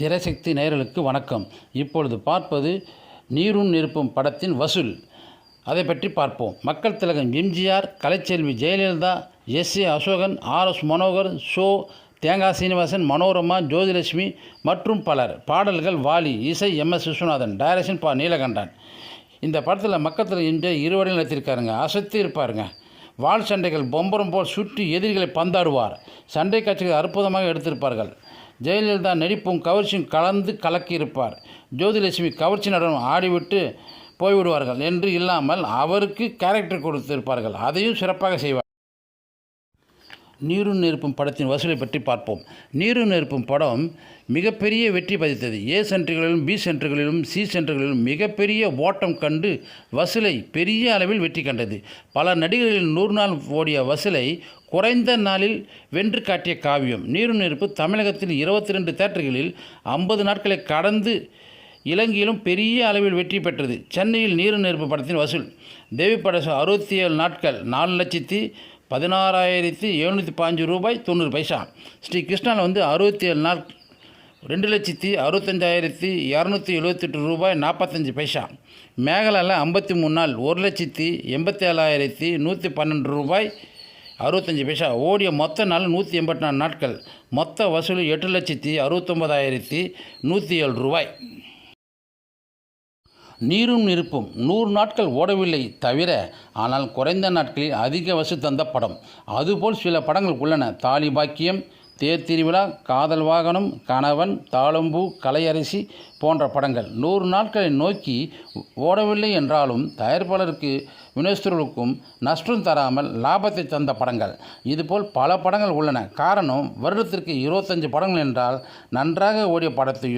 திரைசக்தி நேயர்களுக்கு வணக்கம். இப்பொழுது பார்ப்பது நீரும் நெருப்பும் படத்தின் வசூல். அதை பற்றி பார்ப்போம். Makkal Thilagam MGR Kalaiselvi Jayalalithaa S A Asokan R S Manohar Cho Thengai Srinivasan Manorama Jyothilakshmi மற்றும் பலர். பாடல்கள் வாலி இசை எம் எஸ் விஸ்வநாதன் டைரக்ஷன் பா நீலகண்டன். இந்த படத்தில் மக்கள் திலகம் எம்ஜிஆர் இருவரையும் நடத்திருக்காருங்க அசத்தி இருப்பாருங்க. வாள் சண்டைகள் பொம்பரம் போல் சுற்றி எதிரிகளை பந்தாடுவார். சண்டை காட்சிகள் அற்புதமாக எடுத்திருப்பார்கள். ஜெயலலிதா நடிப்பும் கவர்ச்சியும் கலந்து கலக்கியிருப்பார். ஜோதிலட்சுமி கவர்ச்சி நடனம் ஆடிவிட்டு போய்விடுவார்கள் என்று இல்லாமல் அவருக்கு கேரக்டர் கொடுத்திருப்பார்கள். அதையும் சிறப்பாக செய்வார். நீரும் நெருப்பும் படத்தின் வசூலை பற்றி பார்ப்போம். நீரும் நெருப்பும் படம் மிகப்பெரிய வெற்றி பதித்தது. ஏ சென்டர்களிலும் பி சென்டர்களிலும் சி சென்டர்களிலும் மிகப்பெரிய ஓட்டம் கண்டு வசூலை பெரிய அளவில் வெற்றி கண்டது. பல நடிகர்களில் நூறு நாள் ஓடிய வசூலை குறைந்த நாளில் வென்று காட்டிய காவியம். நீரும் நெருப்பு தமிழகத்தில் இருபத்தி ரெண்டு தேட்டர்களில் ஐம்பது நாட்களை கடந்து இலங்கையிலும் பெரிய அளவில் வெற்றி பெற்றது. சென்னையில் நீரு நெருப்பு படத்தின் வசூல். தேவி படசு அறுபத்தி ஏழு நாட்கள் நாலு லட்சத்தி பதினாறாயிரத்தி எழுநூற்றி பாஞ்சு ரூபாய் தொண்ணூறு பைசா. ஸ்ரீ கிருஷ்ணாவில் வந்து அறுபத்தி ஏழு நாள் ரெண்டு லட்சத்தி அறுபத்தஞ்சாயிரத்தி இரநூத்தி எழுபத்தெட்டு ரூபாய் நாற்பத்தஞ்சு பைசா. மேகலாவில் ஐம்பத்தி மூணு நாள் ஒரு லட்சத்தி எண்பத்தி ஏழாயிரத்தி நூற்றி பன்னெண்டு ரூபாய் அறுபத்தஞ்சி பைசா. ஓடிய மொத்த நாள் நூற்றி எண்பத்தி நாலு நாட்கள் மொத்த வசூல் எட்டு லட்சத்தி அறுபத்தொம்பதாயிரத்தி நூற்றி ஏழு ரூபாய். நீரும் நெருப்பும். நூறு நாட்கள் ஓடவில்லை தவிர ஆனால் குறைந்த நாட்களில் அதிக வசூல் தந்த படம். அதுபோல் சில படங்கள் உள்ளன. தாலி பாக்கியம் தேர் திருவிழா காதல் வாகனம் கணவன் தாளம்பூ கலையரசி போன்ற படங்கள். நூறு நாட்களை நோக்கி ஓடவில்லை என்றாலும் தயாரிப்பாளருக்கு வினோஸ்தர்களுக்கும் நஷ்டம் தராமல் லாபத்தை தந்த படங்கள். இதுபோல் பல படங்கள் உள்ளன. காரணம் வருடத்திற்கு இருபத்தஞ்சு படங்கள் என்றால் நன்றாக ஓடிய படத்தை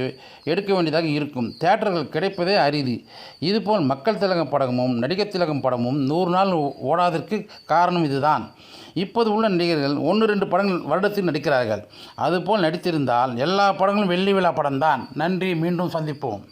எடுக்க வேண்டியதாக இருக்கும். தேட்டர்கள் கிடைப்பதே அரிது. இதுபோல் மக்கள் திலகம் படமும் நடிகர் திலகம் படமும் நூறு நாள் ஓடாதற்கு காரணம் இதுதான். இப்போது உள்ள நடிகர்கள் ஒன்று ரெண்டு படங்கள் வருடத்தில் நடிக்கிறார்கள். அதுபோல் நடித்திருந்தால் எல்லா படங்களும் வெள்ளி விழா படம்தான். நன்றி. மீண்டும் சந்திப்போம்.